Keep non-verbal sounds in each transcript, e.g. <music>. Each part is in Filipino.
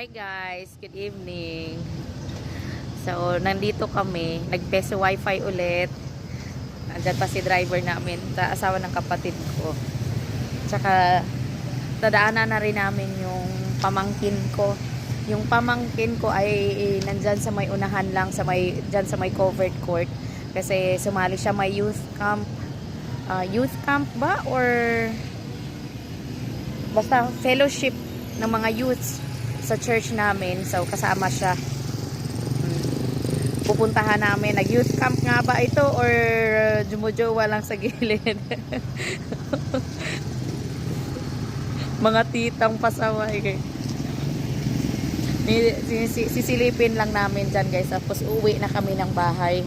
Hi guys, good evening. So, nandito kami, nagpeso wifi ulit. Andyan pa si driver namin, ta asawa ng kapatid ko. Tsaka, tadaanan na rin namin yung pamangkin ko. Yung pamangkin ko ay eh, nandyan sa may unahan lang, sa may, dyan sa may covered court. Kasi sumali siya may youth camp. Ah, youth camp ba? Or basta fellowship ng mga youths sa church namin. So, kasama siya. Mm. Pupuntahan namin. Nag-youth camp nga ba ito or uh, jumujowa lang sa gilid? <laughs> mga titang pasaway. kay- Ni- si- si- Sisilipin lang namin dyan guys. Tapos uwi na kami ng bahay.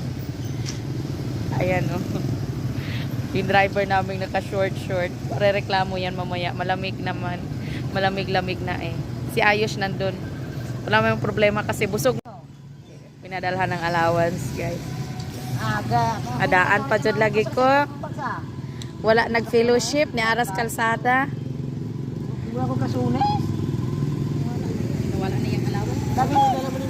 Ayan o. <laughs> Yung driver namin naka-short short. Parereklamo yan mamaya. Malamig naman. Malamig-lamig na eh. Si Ayos nandun. Wala may problema kasi busog. Pinadalhan ng allowance guys. Adaan pa dyan lagi ko. Wala nag-fellowship ni Aras Kalsada. Wala ko kasunes. Wala na yung allowance. Sabi mo dala mo.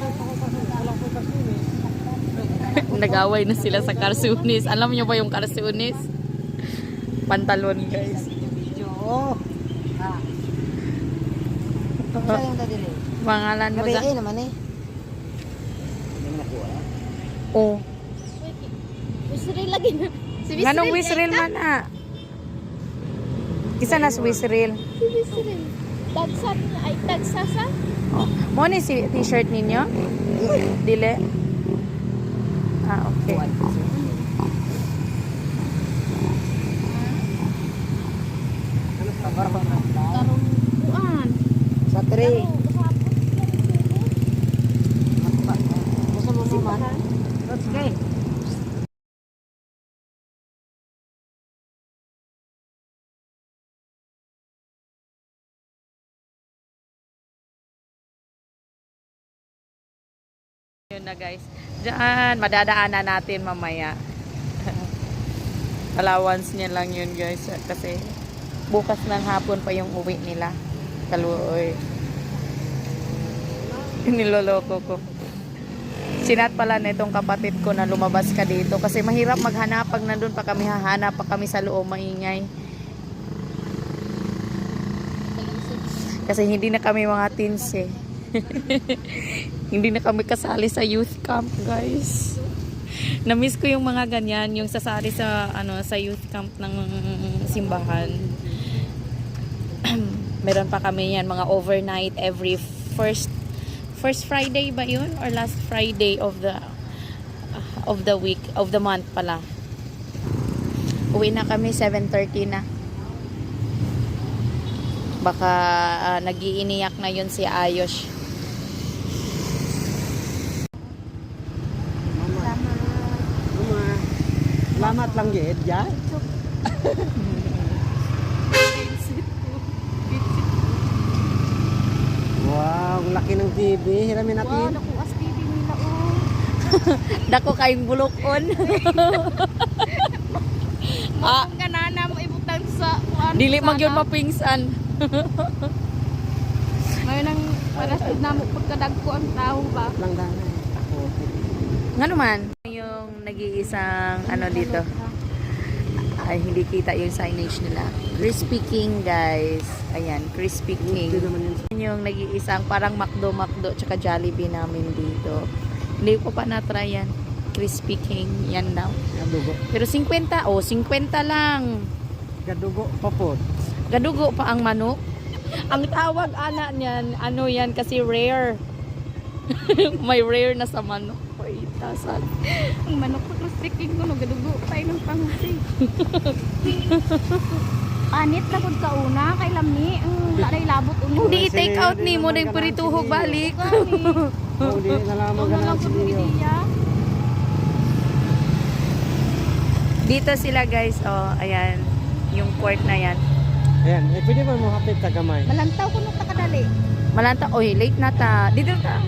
Nag-away na sila sa Karsunis. Alam niyo ba yung Karsunis? Pantalon guys. Video. Ha. Sa yung dadili. Pangalan mo Gabi eh naman eh. Oh. Wisril lagi na. Si Ganong Wisril man ah. Kisa na Wisril. Si Wisril. Tagsan, ay tagsasa. Oh. Mo ni si t-shirt ninyo? Dile? Ah, okay. Karong kuan. Karong Gusto okay. Yun na guys. Diyan, madadaanan natin mamaya. <laughs> Allowance niya lang yun guys. Kasi bukas ng hapon pa yung uwi nila. Kaluoy. <laughs> Niloloko ko. Sinat pala na itong kapatid ko na lumabas ka dito. Kasi mahirap maghanap pag nandun pa kami hahanap pa kami sa loob maingay. Kasi hindi na kami mga teens eh. <laughs> hindi na kami kasali sa youth camp, guys. Na-miss ko yung mga ganyan, yung sasali sa ano sa youth camp ng simbahan. <clears throat> Meron pa kami yan, mga overnight every first first Friday ba yun or last Friday of the of the week of the month pala. Uwi na kami 7:30 na. Baka ah, nagiiniyak na yun si Ayos. Mama. Mama. Salamat lang gid, ya. Wow, ang laki ng TV. Hiramin Wow, natin. naku as TV nila oh. Dako kayong bulokon. <laughs> ah, Ang ganana mo ibutang sa kuan. dili man yun sana. mapingsan. <laughs> Ngayon ang para sa namo pagkadagko ang tao ba. Lang dana. Nga naman. Yung nag-iisang ano dito. Ay, hindi kita yung signage nila. Crispy King, guys. Ayan, Crispy King. Yung nag-iisang parang McDo, McDo, tsaka Jollibee namin dito. Hindi ko pa na-try yan. Crispy King, yan daw. Gadugo. Pero 50, oh, 50 lang. Gadugo pa po. Gadugo pa ang manok. Ang tawag ana niyan, ano yan kasi rare. <laughs> May rare na sa manok. Tasag. Ang manok ko speaking ko no gadugo pa ng pangasi. <laughs> Panit na pud kauna kay lamni ang laray labot ulo. Hindi take out ni mo ding pirituhog balik. <laughs> Lang. Dito sila guys, oh, ayan. Yung court na yan. Ayan, eh, pwede ba mo hapit tagamay? Malantaw ko nung takadali. Malanta, oy, late na ta. Dito ta.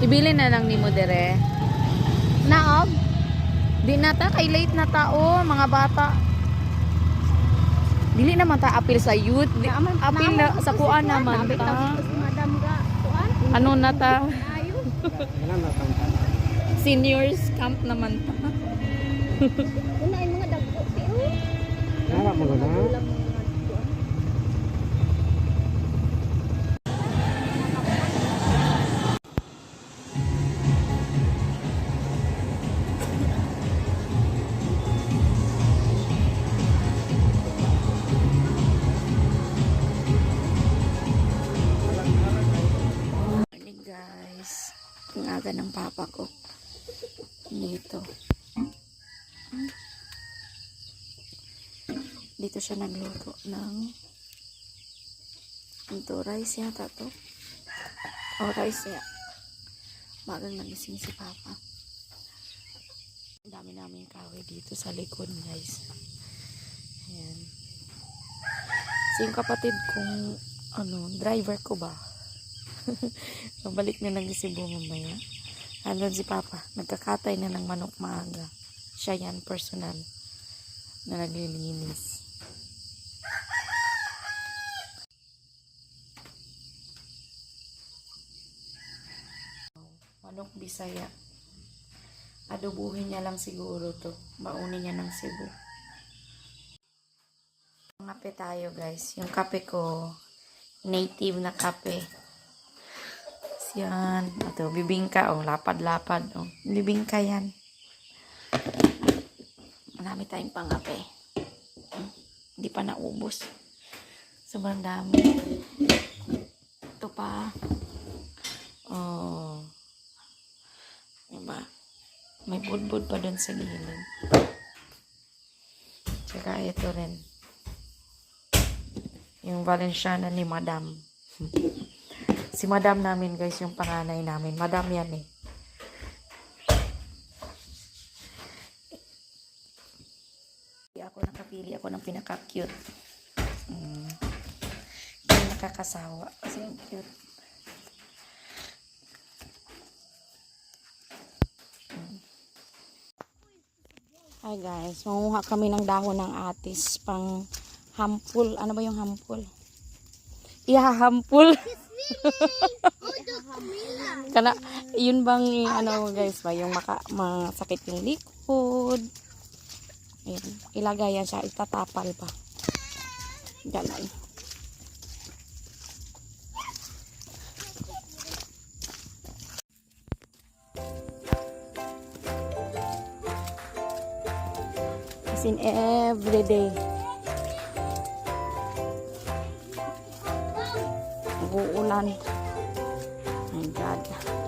Ibili na lang ni mo dire. Naog. Di na ta, kay late na ta, oh, mga bata. Dili naman ta apil sa youth. Di, Naaman- apil na sa kuan naman ta. Ano na ta? Na <laughs> Seniors camp naman ta. Una ay mga dagko. Pero, Wala mo na. Ang aga ng papa ko. Dito. Dito siya nagluto ng ito, rice yata to. O, rice ya. Magang nagising si papa. Dami namin kahoy dito sa likod guys. Ayan. So, yung kapatid kong ano, driver ko ba? <laughs> Pabalik na ng Cebu mamaya. Andun si Papa. Nagkakatay na ng manok maaga. Siya yan, personal. Na naglilinis. Manok Bisaya. Adobuhin niya lang siguro to. Baunin niya ng Cebu. Kape tayo guys. Yung kape ko, native na kape. Yan. Ito, bibingka. Oh, lapad-lapad. Oh. Bibingka yan. Marami tayong pangape. Hmm, Hindi pa naubos. Sobrang dami. Ito pa. Oh. Diba? May budbud pa doon sa gilid. Tsaka ito rin. Yung Valenciana ni Madam. <laughs> Si madam namin guys, yung panganay namin. Madam yan eh. Ako nakapili ako ng pinaka-cute. Mm. Nakakasawa. Kasi yung cute. Mm. Hi guys, manguha kami ng dahon ng atis pang hampul. Ano ba yung hampul? Ihahampul. <laughs> Kana, yun bang, ano guys ba, yung maka, masakit yung likod. Ayan, ilagay yan siya, itatapal pa. Ganon. As in every. nag-uulan. My God.